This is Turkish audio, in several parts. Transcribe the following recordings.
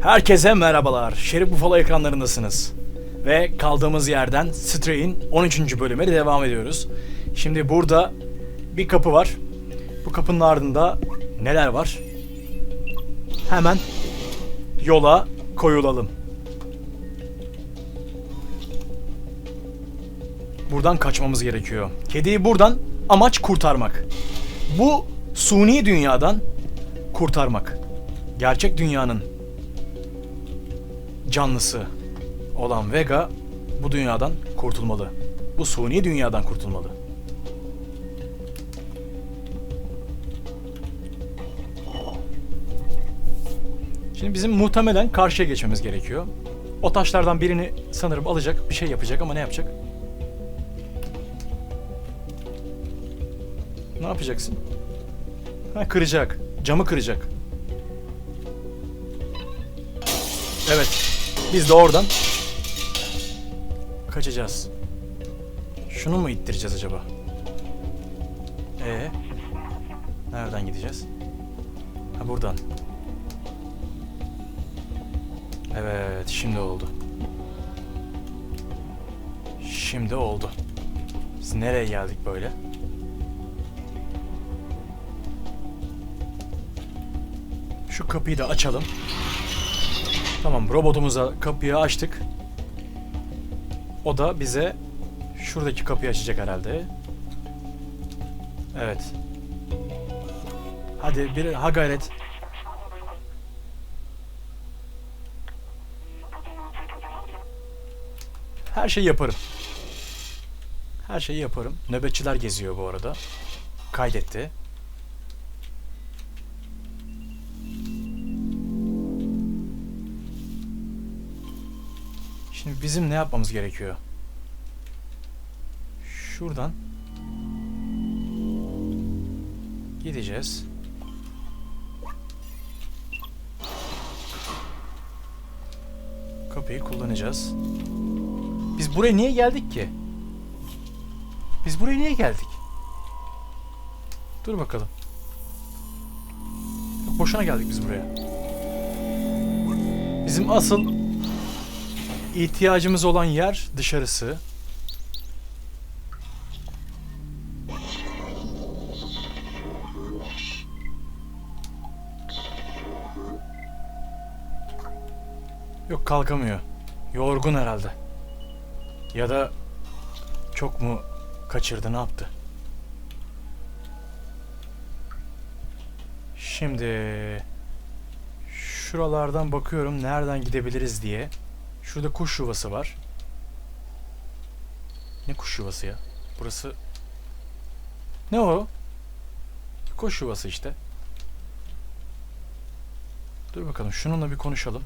Herkese merhabalar. Şerif Buffalo ekranlarındasınız. Ve kaldığımız yerden Stray'in 13. bölümüne devam ediyoruz. Şimdi burada bir kapı var. Bu kapının ardında neler var? Hemen yola koyulalım. Buradan kaçmamız gerekiyor. Kediyi buradan amaç kurtarmak. Bu suni dünyadan kurtarmak. Gerçek dünyanın canlısı olan Vega bu dünyadan kurtulmalı. Bu suni dünyadan kurtulmalı. Şimdi bizim muhtemelen karşıya geçmemiz gerekiyor. O taşlardan birini sanırım alacak, bir şey yapacak ama ne yapacak? Ne yapacaksın? Ha kıracak. Camı kıracak. Evet. Biz de oradan kaçacağız. Şunu mu ittireceğiz acaba? Ee, nereden gideceğiz? Ha buradan. Evet, şimdi oldu. Şimdi oldu. Biz nereye geldik böyle? Şu kapıyı da açalım. Tamam robotumuza kapıyı açtık. O da bize şuradaki kapıyı açacak herhalde. Evet. Hadi bir ha gayret. Her şeyi yaparım. Her şeyi yaparım. Nöbetçiler geziyor bu arada. Kaydetti. Şimdi bizim ne yapmamız gerekiyor? Şuradan gideceğiz. Kapıyı kullanacağız. Biz buraya niye geldik ki? Biz buraya niye geldik? Dur bakalım. Yok, boşuna geldik biz buraya. Bizim asıl ihtiyacımız olan yer dışarısı. Yok kalkamıyor. Yorgun herhalde. Ya da çok mu kaçırdı ne yaptı? Şimdi şuralardan bakıyorum nereden gidebiliriz diye. Şurada kuş yuvası var. Ne kuş yuvası ya? Burası ne o? Kuş yuvası işte. Dur bakalım şununla bir konuşalım.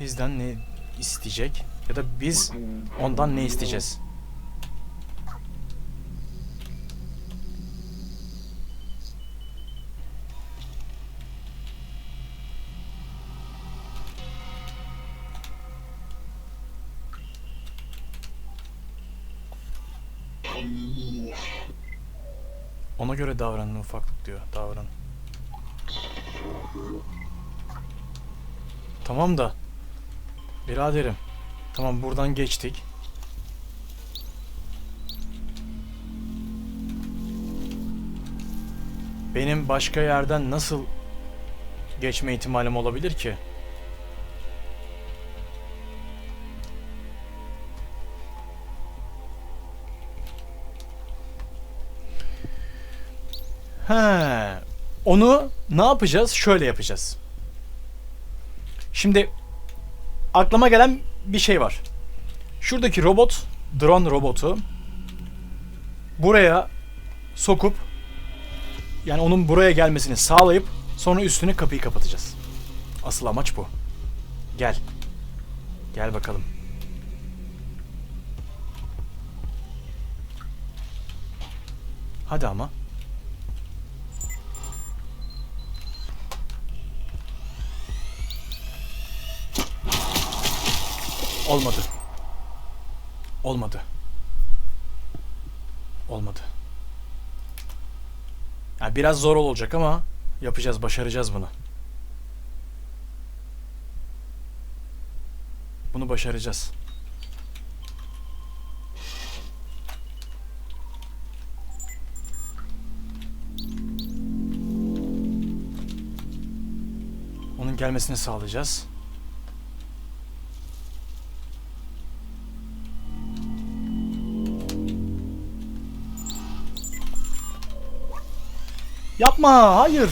Bizden ne isteyecek ya da biz ondan ne isteyeceğiz? Ona göre davranın ufaklık diyor. Davran. Tamam da. Biraderim. Tamam buradan geçtik. Benim başka yerden nasıl geçme ihtimalim olabilir ki? He. Onu ne yapacağız? Şöyle yapacağız. Şimdi aklıma gelen bir şey var. Şuradaki robot, drone robotu buraya sokup yani onun buraya gelmesini sağlayıp sonra üstüne kapıyı kapatacağız. Asıl amaç bu. Gel. Gel bakalım. Hadi ama. Olmadı. Olmadı. Olmadı. Yani biraz zor olacak ama yapacağız, başaracağız bunu. Bunu başaracağız. Onun gelmesini sağlayacağız. Yapma, hayır.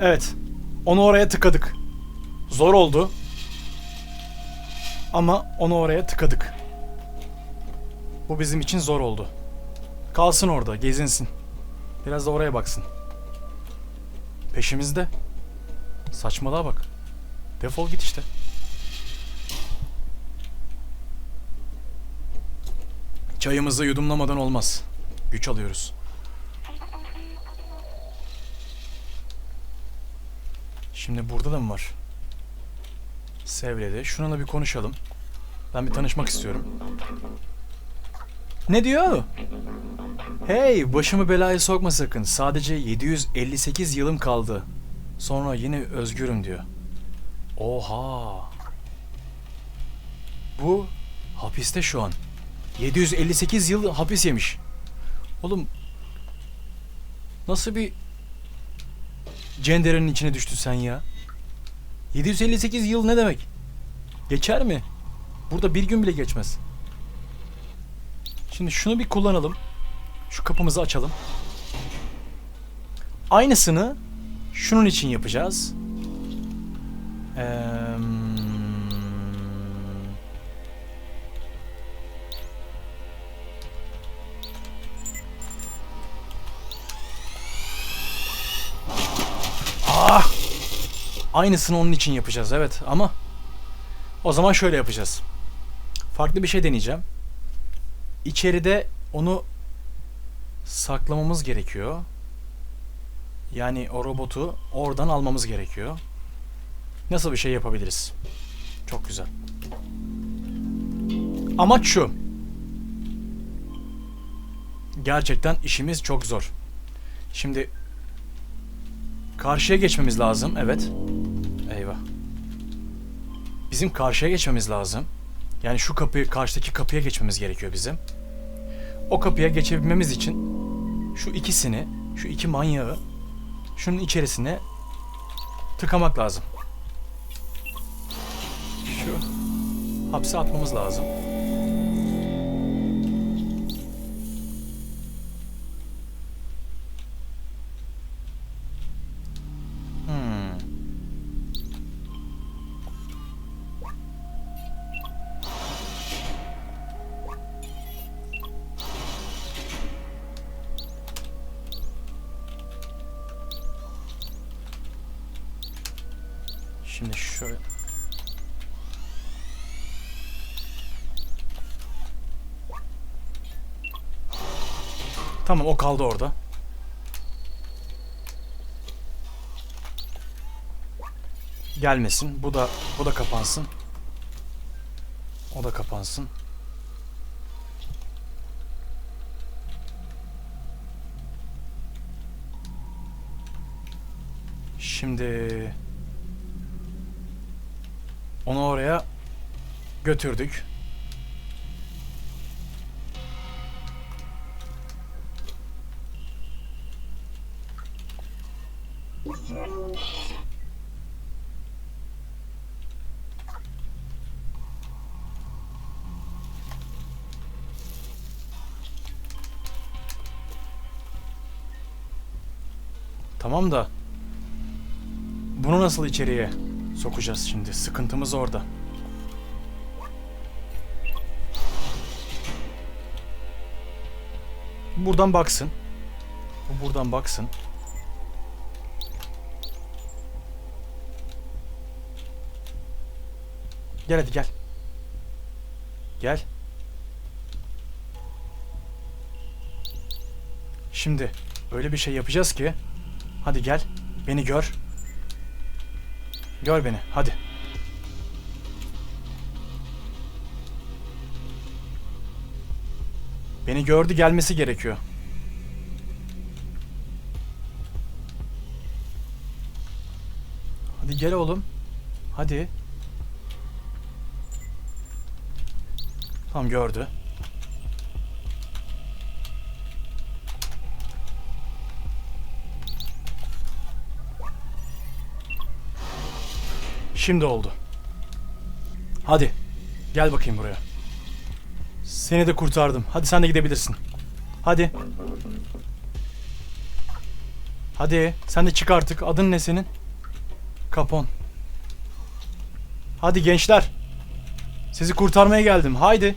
Evet. Onu oraya tıkadık. Zor oldu. Ama onu oraya tıkadık. Bu bizim için zor oldu. Kalsın orada, gezinsin. Biraz da oraya baksın. Peşimizde. Saçmalığa bak. Defol git işte. Çayımızı yudumlamadan olmaz. Güç alıyoruz. Şimdi burada da mı var? Sevledi. Şununla bir konuşalım. Ben bir tanışmak istiyorum. Ne diyor? Hey, başımı belaya sokma sakın. Sadece 758 yılım kaldı. Sonra yine özgürüm diyor. Oha. Bu hapiste şu an. 758 yıl hapis yemiş. Oğlum nasıl bir cenderenin içine düştün sen ya? 758 yıl ne demek? Geçer mi? Burada bir gün bile geçmez. Şimdi şunu bir kullanalım. Şu kapımızı açalım. Aynısını şunun için yapacağız. Eee... Aynısını onun için yapacağız evet ama o zaman şöyle yapacağız. Farklı bir şey deneyeceğim. İçeride onu saklamamız gerekiyor. Yani o robotu oradan almamız gerekiyor. Nasıl bir şey yapabiliriz? Çok güzel. Amaç şu. Gerçekten işimiz çok zor. Şimdi karşıya geçmemiz lazım. Evet. Bizim karşıya geçmemiz lazım. Yani şu kapıyı karşıdaki kapıya geçmemiz gerekiyor bizim. O kapıya geçebilmemiz için şu ikisini, şu iki manyağı şunun içerisine tıkamak lazım. Şu hapse atmamız lazım. Şimdi şöyle Tamam o kaldı orada. Gelmesin. Bu da bu da kapansın. O da kapansın. Şimdi onu oraya götürdük. Tamam da bunu nasıl içeriye sokacağız şimdi? Sıkıntımız orada. Buradan baksın. Bu buradan baksın. Gel hadi gel. Gel. Şimdi Öyle bir şey yapacağız ki. Hadi gel. Beni gör. Gör beni. Hadi. Beni gördü gelmesi gerekiyor. Hadi gel oğlum. Hadi. Tamam gördü. Şimdi oldu. Hadi. Gel bakayım buraya. Seni de kurtardım. Hadi sen de gidebilirsin. Hadi. Hadi sen de çık artık. Adın ne senin? Kapon. Hadi gençler. Sizi kurtarmaya geldim. Haydi.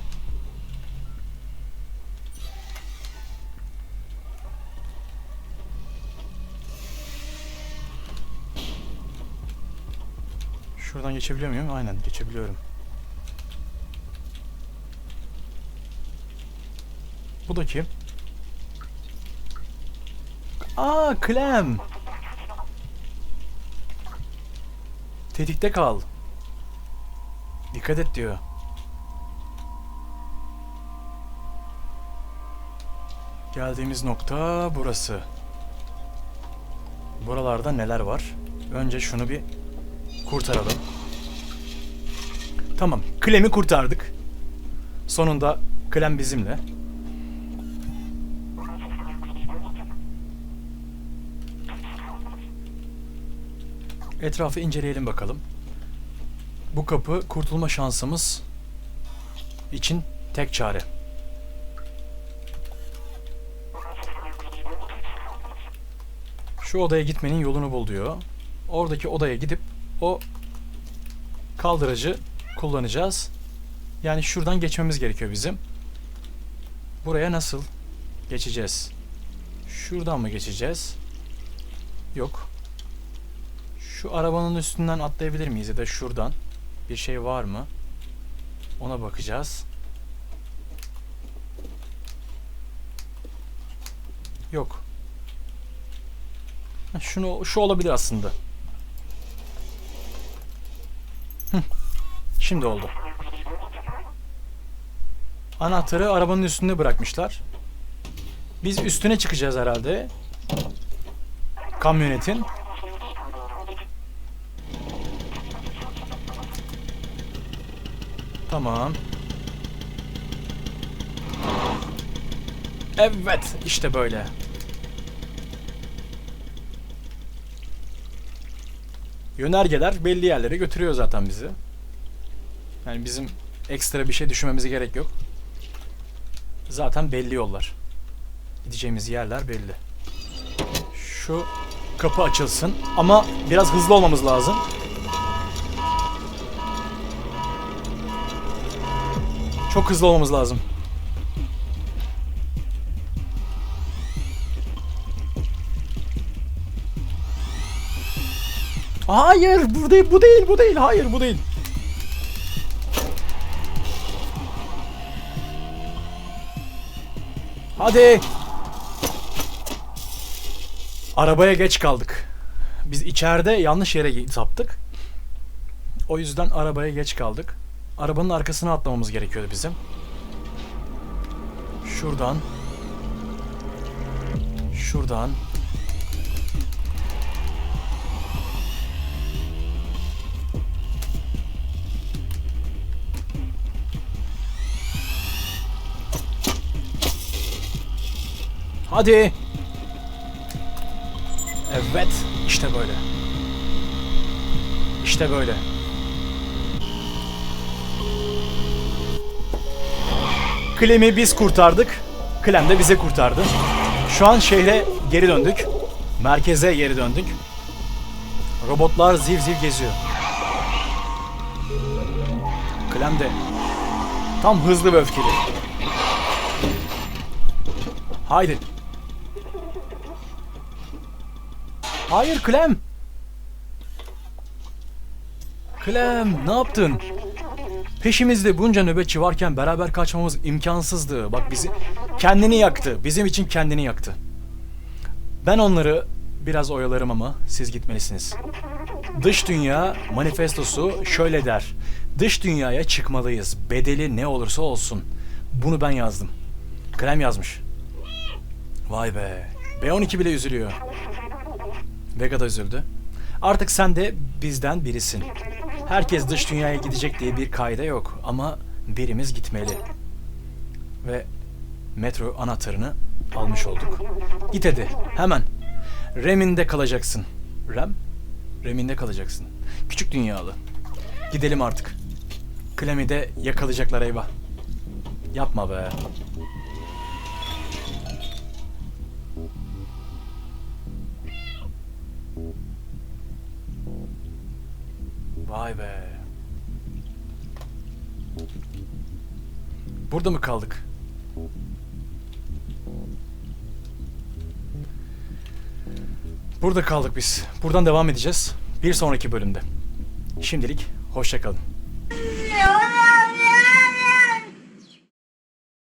Şuradan geçebiliyor muyum? Aynen geçebiliyorum. Bu da kim? Aa, Clem. Tetikte kal. Dikkat et diyor. Geldiğimiz nokta burası. Buralarda neler var? Önce şunu bir kurtaralım. Tamam, Clem'i kurtardık. Sonunda Clem bizimle. Etrafı inceleyelim bakalım. Bu kapı kurtulma şansımız için tek çare. Şu odaya gitmenin yolunu bul diyor. Oradaki odaya gidip o kaldırıcı kullanacağız. Yani şuradan geçmemiz gerekiyor bizim. Buraya nasıl geçeceğiz? Şuradan mı geçeceğiz? Yok. Şu arabanın üstünden atlayabilir miyiz ya da şuradan? Bir şey var mı? Ona bakacağız. Yok. Şunu şu olabilir aslında. Şimdi oldu. Anahtarı arabanın üstünde bırakmışlar. Biz üstüne çıkacağız herhalde. Kamyonetin. Tamam. Evet, işte böyle. Yönergeler belli yerlere götürüyor zaten bizi. Yani bizim ekstra bir şey düşünmemize gerek yok. Zaten belli yollar. Gideceğimiz yerler belli. Şu kapı açılsın ama biraz hızlı olmamız lazım. Çok hızlı olmamız lazım. Hayır, bu değil, bu değil, bu değil. Hayır, bu değil. Hadi. Arabaya geç kaldık. Biz içeride yanlış yere saptık. O yüzden arabaya geç kaldık. Arabanın arkasına atlamamız gerekiyordu bizim. Şuradan. Şuradan. Hadi. Evet, işte böyle. İşte böyle. Clem'i biz kurtardık. Clem de bizi kurtardı. Şu an şehre geri döndük. Merkeze geri döndük. Robotlar ziv ziv geziyor. Clem de tam hızlı ve öfkeli. Haydi. Hayır Clem. Clem ne yaptın? Peşimizde bunca nöbetçi varken beraber kaçmamız imkansızdı. Bak bizi kendini yaktı. Bizim için kendini yaktı. Ben onları biraz oyalarım ama siz gitmelisiniz. Dış dünya manifestosu şöyle der. Dış dünyaya çıkmalıyız. Bedeli ne olursa olsun. Bunu ben yazdım. Krem yazmış. Vay be. B12 bile üzülüyor. Vega da üzüldü. Artık sen de bizden birisin. Herkes dış dünyaya gidecek diye bir kaide yok ama birimiz gitmeli. Ve metro anahtarını almış olduk. Git hadi hemen. Rem'inde kalacaksın. Rem? Rem'inde kalacaksın. Küçük dünyalı. Gidelim artık. Clem'i de yakalayacaklar eyvah. Yapma be. Vay be. Burada mı kaldık? Burada kaldık biz. Buradan devam edeceğiz. Bir sonraki bölümde. Şimdilik hoşça kalın. Ya